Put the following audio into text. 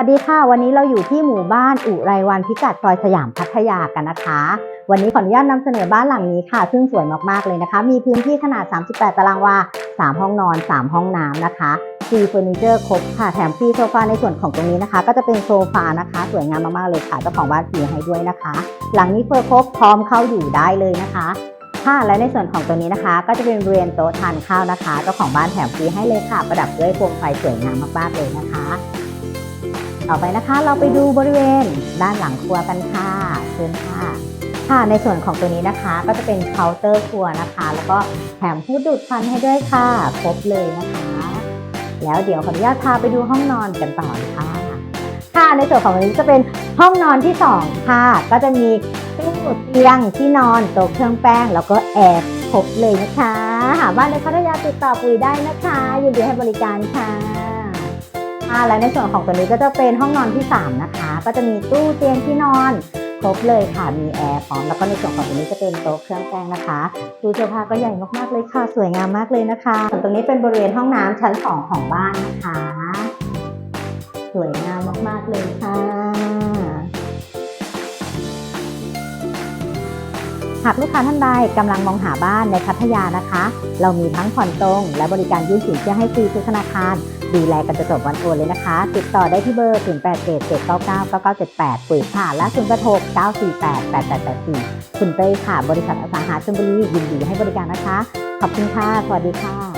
วัสดีค่ะ วันนี้เราอยู่ที่หมู่บ้านอุไรวันพิกัดซอยสยามพัทยากันนะคะ วันนี้ขออนุญาตนำเสนอบ้านหลังนี้ค่ะ ซึ่งสวยมากๆเลยนะคะ มีพื้นที่ขนาด 38 ตารางวา 3 ห้องนอน 3 ห้องน้ำนะคะฟรีเฟอร์นิเจอร์ครบค่ะ แถมฟรีโซฟาในส่วนของตรงนี้นะคะ ก็จะเป็นโซฟานะคะ สวยงามมากๆเลยค่ะเจ้าของบ้านฟรีให้ด้วยนะคะ หลังนี้เฟอร์ครบพร้อมเข้าอยู่ได้เลยนะคะค่ะและในส่วนของตัวนี้นะคะ ก็จะเป็นบริเวณโต๊ะทานข้าวนะคะเจ้าของบ้านแถมฟรีให้เลยค่ะ ประดับด้วยโคมไฟสวยงามมากๆเลยนะคะ ต่อไปนะคะเราไปดูบริเวณด้านหลังครัวกันค่ะเชิญค่ะค่ะในส่วนของตัวนี้นะคะก็จะเป็นเคาน์เตอร์ครัวนะคะ แล้วก็แถมผู้ดูดควันให้ด้วยค่ะครบเลยนะคะ แล้วเดี๋ยวขออนุญาตพาไปดูห้องนอนกันต่อนะคะค่ะในส่วนของตัวนี้จะเป็นห้องนอนที่สองค่ะ ก็จะมีตู้เตียงที่นอนโต๊ะเครื่องแป้ง แล้วก็แอร์ครบเลยนะคะ หาบ้านในพัทยาติดต่อปุ๋ยได้นะคะยินดีให้บริการค่ะ ค่ะ และในส่วนของตัวนี้ก็จะเป็นห้องนอนที่ 3 นะคะ ก็จะมีตู้เตียงที่นอนครบเลยค่ะ มีแอร์พร้อม แล้วก็ในส่วนของตัวนี้จะเป็นโต๊ะเครื่องแป้งนะคะตู้เสื้อผ้าก็ใหญ่มากๆเลยค่ะ สวยงามมากเลยนะคะ ส่วนตรงนี้เป็นบริเวณห้องน้ำชั้น 2 ของบ้านนะคะ สวยงามมากๆเลยค่ะหากลูกค้าท่านใดกำลังมองหาบ้านในพัทยานะคะ เรามีทั้งผ่อนตรง และบริการยื่นสินเชื่อให้ฟรีทุกธนาคาร ดูแลกันจนจบวันโอนเลยนะคะ ติดต่อได้ที่เบอร์ 0 8 7 7 9 9 9 9 7 8 ปุ๋ยค่ะ และ0 8 6 9 4 8 8 8 8 4 คุณเต้ยค่ะ บริษัทอสังหาชลบุรียินดีให้บริการนะคะ ขอบคุณค่ะ สวัสดีค่ะ